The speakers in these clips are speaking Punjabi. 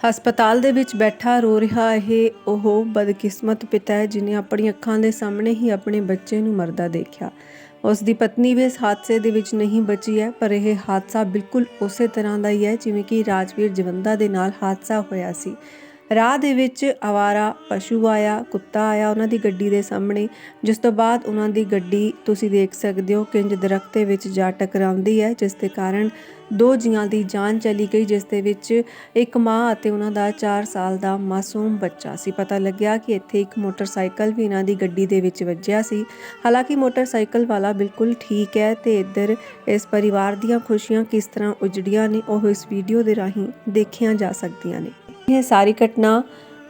ਹਸਪਤਾਲ ਦੇ ਵਿੱਚ ਬੈਠਾ ਰੋ ਰਿਹਾ ਇਹ ਉਹ ਬਦਕਿਸਮਤ ਪਿਤਾ ਹੈ ਜਿਨੇ ਆਪਣੀ ਅੱਖਾਂ ਦੇ ਸਾਹਮਣੇ ਹੀ ਆਪਣੇ ਬੱਚੇ ਨੂੰ ਮਰਦਾ ਦੇਖਿਆ। ਉਸ ਦੀ ਪਤਨੀ ਵੀ ਇਸ ਹਾਦਸੇ ਦੇ ਵਿੱਚ ਨਹੀਂ ਬਚੀ ਹੈ, ਪਰ ਇਹ ਹਾਦਸਾ ਬਿਲਕੁਲ ਉਸੇ ਤਰ੍ਹਾਂ ਦਾ ਹੀ ਹੈ ਜਿਵੇਂ ਕਿ ਰਾਜਵੀਰ ਜਵੰਦਾ ਦੇ ਨਾਲ ਹਾਦਸਾ ਹੋਇਆ ਸੀ। ਰਾਹ ਦੇ ਵਿੱਚ ਆਵਾਰਾ ਪਸ਼ੂ ਆਇਆ, ਕੁੱਤਾ ਆਇਆ ਉਹਨਾਂ ਦੀ ਗੱਡੀ ਦੇ ਸਾਹਮਣੇ, ਜਿਸ ਤੋਂ ਬਾਅਦ ਉਹਨਾਂ ਦੀ ਗੱਡੀ ਤੁਸੀਂ ਦੇਖ ਸਕਦੇ ਹੋ ਕਿੰਜ ਦਰਖਤ ਦੇ ਵਿੱਚ ਜਾ ਟਕਰਾਉਂਦੀ ਹੈ, ਜਿਸ ਦੇ ਕਾਰਨ ਦੋ ਜੀਆਂ ਦੀ ਜਾਨ ਚਲੀ ਗਈ, ਜਿਸ ਦੇ ਵਿੱਚ ਇੱਕ ਮਾਂ ਅਤੇ ਉਹਨਾਂ ਦਾ 4 ਸਾਲ ਦਾ ਮਾਸੂਮ ਬੱਚਾ ਸੀ। ਪਤਾ ਲੱਗਿਆ ਕਿ ਇੱਥੇ ਇੱਕ ਮੋਟਰਸਾਈਕਲ ਵੀ ਇਹਨਾਂ ਦੀ ਗੱਡੀ ਦੇ ਵਿੱਚ ਵੱਜਿਆ ਸੀ। ਹਾਲਾਂਕਿ ਮੋਟਰਸਾਈਕਲ ਵਾਲਾ ਬਿਲਕੁਲ ਠੀਕ ਹੈ ਤੇ ਇੱਧਰ ਇਸ ਪਰਿਵਾਰ ਦੀਆਂ ਖੁਸ਼ੀਆਂ ਕਿਸ ਤਰ੍ਹਾਂ ਉਜੜੀਆਂ ਨੇ, ਉਹ ਇਸ ਵੀਡੀਓ ਦੇ ਰਾਹੀਂ ਦੇਖੀਆਂ ਜਾ ਸਕਦੀਆਂ ਨੇ। ਇਹ ਸਾਰੀ ਘਟਨਾ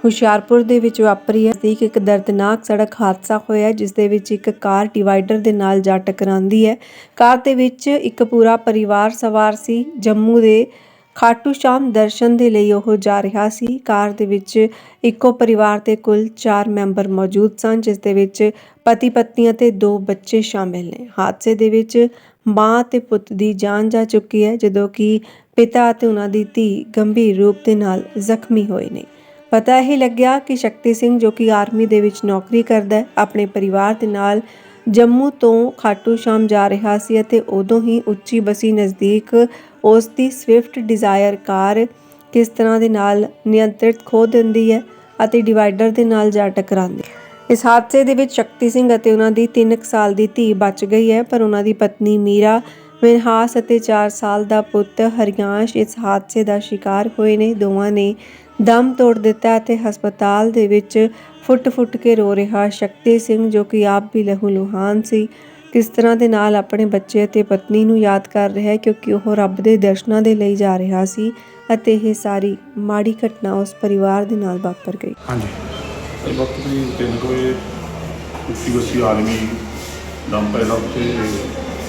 ਹੁਸ਼ਿਆਰਪੁਰ ਦੇ ਵਿੱਚ ਵਾਪਰੀ ਹੈ। ਸੀ ਇੱਕ ਦਰਦਨਾਕ ਸੜਕ ਹਾਦਸਾ ਹੋਇਆ ਹੈ, ਜਿਸ ਦੇ ਵਿੱਚ ਇੱਕ ਕਾਰ ਡਿਵਾਈਡਰ ਦੇ ਨਾਲ ਜਾ ਟਕਰਾਉਂਦੀ ਹੈ। ਕਾਰ ਦੇ ਵਿੱਚ ਇੱਕ ਪੂਰਾ ਪਰਿਵਾਰ ਸਵਾਰ ਸੀ। ਜੰਮੂ ਦੇ ਖਾਟੂ ਸ਼ਾਮ ਦਰਸ਼ਨ ਦੇ ਲਈ ਉਹ ਜਾ ਰਿਹਾ ਸੀ। ਕਾਰ ਦੇ ਵਿੱਚ ਇੱਕੋ ਪਰਿਵਾਰ ਦੇ ਕੁੱਲ 4 ਮੈਂਬਰ ਮੌਜੂਦ ਸਨ, ਜਿਸ ਦੇ ਵਿੱਚ ਪਤੀ ਪਤਨੀ ਅਤੇ ਦੋ ਬੱਚੇ ਸ਼ਾਮਿਲ ਨੇ। ਹਾਦਸੇ ਦੇ ਵਿੱਚ ਮਾਂ ਤੇ ਪੁੱਤ ਦੀ ਜਾਨ ਜਾ ਚੁੱਕੀ ਹੈ, ਜਦੋਂ ਕਿ ਪਿਤਾ ਅਤੇ ਉਹਨਾਂ ਦੀ ਧੀ ਗੰਭੀਰ ਰੂਪ ਦੇ ਨਾਲ ਜ਼ਖਮੀ ਹੋਏ ਨੇ। ਪਤਾ ਹੀ ਲੱਗਿਆ ਕਿ ਸ਼ਕਤੀ ਸਿੰਘ ਜੋ ਕਿ ਆਰਮੀ ਦੇ ਵਿੱਚ ਨੌਕਰੀ ਕਰਦਾ ਹੈ, ਆਪਣੇ ਪਰਿਵਾਰ ਦੇ ਨਾਲ ਜੰਮੂ ਤੋਂ ਖਾਟੂ ਸ਼ਾਮ ਜਾ ਰਿਹਾ ਸੀ ਅਤੇ ਉਦੋਂ ਹੀ ਉੱਚੀ ਬਸੀ ਨਜ਼ਦੀਕ ਉਸ ਦੀ ਸਵਿਫਟ ਡਿਜ਼ਾਇਰ ਕਾਰ ਕਿਸ ਤਰ੍ਹਾਂ ਦੇ ਨਾਲ ਨਿਯੰਤਰਿਤ ਖੋ ਦਿੰਦੀ ਹੈ ਅਤੇ ਡਿਵਾਈਡਰ ਦੇ ਨਾਲ ਜਾ ਟਕਰਾਉਂਦੀ ਹੈ। ਇਸ ਹਾਦਸੇ ਦੇ ਵਿੱਚ ਸ਼ਕਤੀ ਸਿੰਘ ਅਤੇ ਉਹਨਾਂ ਦੀ 3 ਸਾਲ ਦੀ ਧੀ ਬਚ ਗਈ ਹੈ, ਪਰ ਉਹਨਾਂ ਦੀ ਪਤਨੀ ਮੀਰਾ ਮਿਨਹਾਸ ਅਤੇ 4 ਸਾਲ ਦਾ ਪੁੱਤ ਹਰਿਆਂਸ਼ ਇਸ ਹਾਦਸੇ ਦਾ ਸ਼ਿਕਾਰ ਹੋਏ ਨੇ। ਦੋਵਾਂ ਨੇ ਦਮ ਤੋੜ ਦਿੱਤਾ ਅਤੇ ਹਸਪਤਾਲ ਦੇ ਵਿੱਚ ਫੁੱਟ-ਫੁੱਟ ਕੇ ਰੋ ਰਿਹਾ ਸ਼ਕਤੀ ਸਿੰਘ ਜੋ ਕਿ ਆਪ ਵੀ ਲਹੂ ਲੁਹਾਨ ਸੀ। ਕਿਸ ਤਰ੍ਹਾਂ ਦੇ ਨਾਲ ਆਪਣੇ ਬੱਚੇ ਅਤੇ ਪਤਨੀ ਨੂੰ ਯਾਦ ਕਰ ਰਿਹਾ ਹੈ ਕਿਉਂਕਿ ਉਹ ਰੱਬ ਦੇ ਦਰਸ਼ਨਾਂ ਦੇ ਲਈ ਜਾ ਰਿਹਾ ਸੀ ਅਤੇ ਇਹ ਸਾਰੀ ਮਾੜੀ ਘਟਨਾ ਉਸ ਪਰਿਵਾਰ ਦੇ ਨਾਲ ਵਾਪਰ ਗਈ। ਹਾਂਜੀ। ਇਹ ਵਕਤ ਵੀ ਤਿੰਨ ਕੁ ਵਜੇ ਉੱਚੀ ਆਦਮੀ ਡੰਪ ਇਹਦਾ ਉੱਥੇ,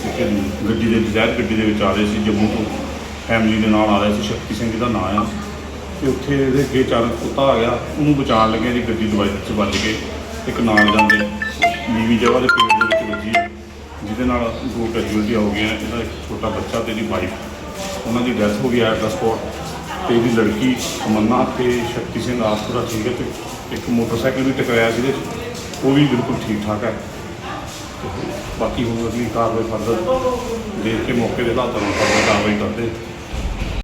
ਇੱਕ ਗੱਡੀ ਦੇ ਡਿਜ਼ਾਇਰ ਗੱਡੀ ਦੇ ਵਿੱਚ ਆ ਰਹੇ ਸੀ, ਜੰਮੂ ਤੋਂ। ਫੈਮਿਲੀ ਦੇ ਨਾਲ ਆ ਰਹੇ ਸੀ, ਸ਼ਕਤੀ ਸਿੰਘ ਦਾ ਨਾਮ ਆ। ਤੇ ਉੱਥੇ ਇਹਦੇ ਅੱਗੇ ਚਾਰ ਕੁੱਤਾ ਆ ਗਿਆ, ਉਹਨੂੰ ਬਚਾਉਣ ਲੱਗੇ ਜੀ, ਗੱਡੀ ਦਵਾਈ 'ਚ ਵੱਜ ਕੇ ਇੱਕ ਨਾਲ ਜਾਂਦੇ ਨੀਵੀਂ ਜਗ੍ਹਾ ਦੇ ਪੇੜ ਦੇ ਵਿੱਚ ਵੱਜੀ ਜਿਹਦੇ ਨਾਲ ਦੋ ਕੈਜੂਅਲਟੀਆਂ ਹੋ ਗਈਆਂ, ਇਹਦਾ ਇੱਕ ਛੋਟਾ ਬੱਚਾ ਤੇ ਇਹਦੀ ਵਾਈਫ ਉਹਨਾਂ ਦੀ ਡੈਥ ਹੋ ਗਈ ਐਟ ਦਾ ਸਪੌਟ ਤੇ ਇਹਦੀ ਲੜਕੀ ਤਮੰਨਾ ਤੇ ਸ਼ਕਤੀ ਸਿੰਘ ਆਪ ਠੀਕ ਹੈ ਤੇ ਇੱਕ ਮੋਟਰਸਾਈਕਲ ਵੀ ਟਕਰਾਇਆ ਜਿਹਦੇ 'ਚ, ਉਹ ਵੀ ਬਿਲਕੁਲ ਠੀਕ ਠਾਕ ਹੈ। ਬਾਕੀ ਹੁਣ ਅਗਲੀ ਕਾਰਵਾਈ ਫਰਦਰ ਦੇਖ ਕੇ ਮੌਕੇ ਦੇ ਹਾਲਾਤਾਂ ਨੂੰ ਕਾਰਵਾਈ ਕਰਦੇ।